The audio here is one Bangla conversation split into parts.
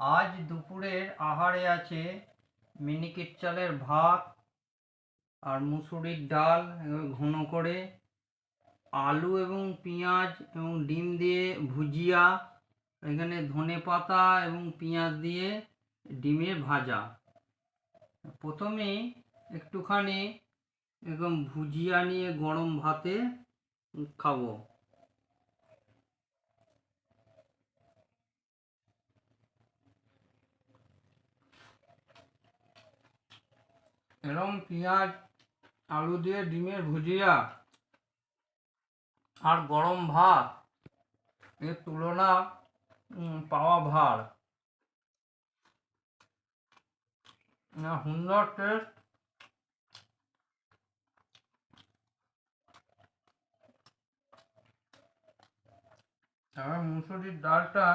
আজ দুপুরের আহারে আছে মিনিকেট চালের ভাত আর মুসুরির ডাল ঘন করে আলু এবং পেঁয়াজ এবং ডিম দিয়ে ভুজিয়া, এখানে ধনে পাতা এবং পেঁয়াজ দিয়ে ডিমের ভাজা। প্রথমে একটুখানি এরকম ভুজিয়া নিয়ে গরম ভাতে খাব। এরকম পেঁয়াজ, আলু দিয়ে ডিমের ভুজিয়া আর গরম ভাত, এর তুলনা পাওয়া ভার। সুন্দর টেস্ট এবার মুসুরির ডালটা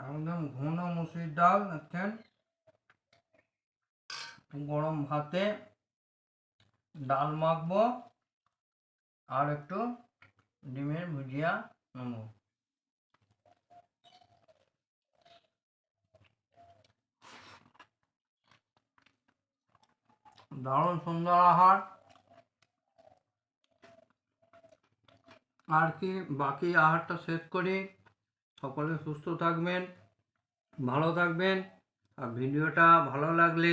একদম ঘন মুসুরির ডাল, দেখছেন? গরম ভাতে ডাল মাখবো আর একটু ডিমের ভুজিয়া নেব। দারুণ সুন্দর আহার। আর কি বাকি আহারটা শেষ করি। সকলে সুস্থ থাকবেন, ভালো থাকবেন। আর ভিডিওটা ভালো লাগলে